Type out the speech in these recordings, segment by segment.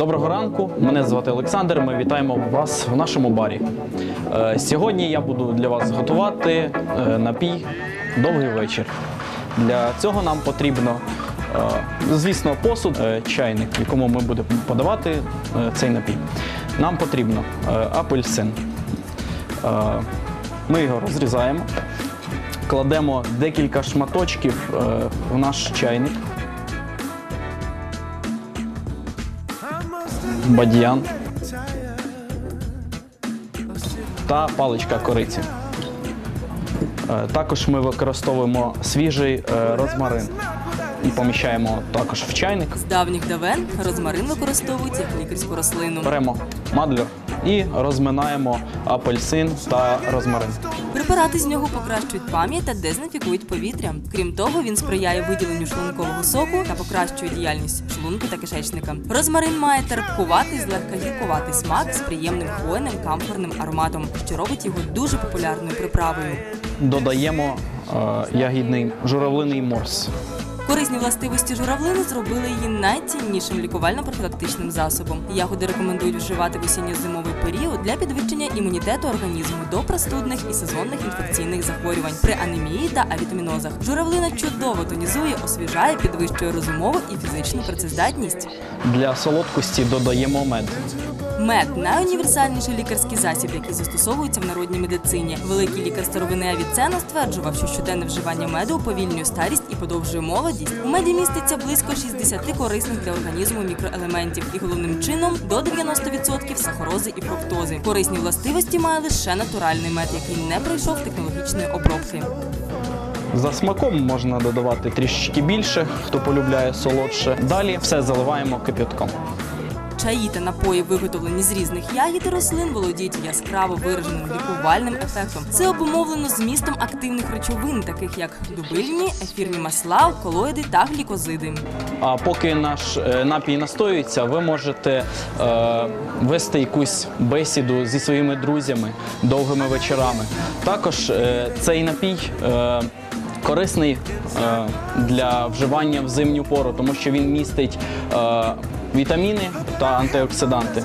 Доброго ранку, мене звати Олександр. Ми вітаємо вас в нашому барі. Е, Сьогодні я буду для вас готувати е, напій довгий вечір. Для цього нам потрібно, е, звісно, посуд, чайник, якому ми будемо подавати цей напій. Нам потрібно апельсин. Ми його розрізаємо, кладемо декілька шматочків в наш чайник. Бадьян та паличка кориці. Е, Також ми використовуємо свіжий е, розмарин і поміщаємо також в чайник. З давніх давен розмарин використовують як лікарську рослину. Беремо мадлер і розминаємо апельсин та розмарин. Препарати з нього покращують пам'ять та дезінфікують повітря. Крім того, він сприяє виділенню шлункового соку та покращує діяльність шлунку та кишечника. Розмарин має терпкуватий, злегка гіркуватий смак з приємним хвойним камфорним ароматом, що робить його дуже популярною приправою. Додаємо е, ягідний журавлиний морс. Корисні властивості журавлини зробили її найціннішим лікувально-профілактичним засобом. Ягоди рекомендують вживати в осінньо-зимовий період для підвищення імунітету організму до простудних і сезонних інфекційних захворювань при анемії та авітамінозах. Журавлина чудово тонізує, освіжає, підвищує розумову і фізичну працездатність. Для солодкості додаємо мед. Мед найуніверсальніший лікарський засіб, який застосовується в народній медицині. Великий лікар старовини Авіцена стверджував, що щоденне вживання меду уповільнює старість і подовжує молодість. У меді міститься близько 60 корисних для організму мікроелементів і головним чином до 90% сахарози і фруктози. Корисні властивості має лише натуральний мед, який не пройшов технологічної обробки. За смаком можна додавати трішечки більше, хто полюбляє солодше. Далі все заливаємо кип'ятком. Чаї та напої, виготовлені з різних ягід і рослин, володіють яскраво вираженим лікувальним ефектом. Це обумовлено змістом активних речовин, таких як дубильні, ефірні масла, колоїди та глікозиди. А поки наш е, напій настоюється, ви можете е, вести якусь бесіду зі своїми друзями довгими вечорами. Також е, цей напій. Е, Корисний е, для вживання в зимню пору, тому що він містить е, вітаміни та антиоксиданти.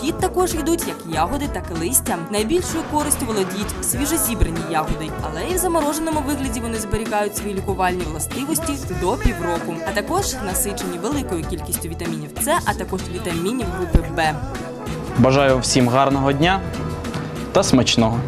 Хід також йдуть як ягоди, так і листя. Найбільшою користю володіють свіжозібрані ягоди, але і в замороженому вигляді вони зберігають свої лікувальні властивості до півроку, а також насичені великою кількістю вітамінів С, а також вітамінів групи Б. Бажаю всім гарного дня та смачного!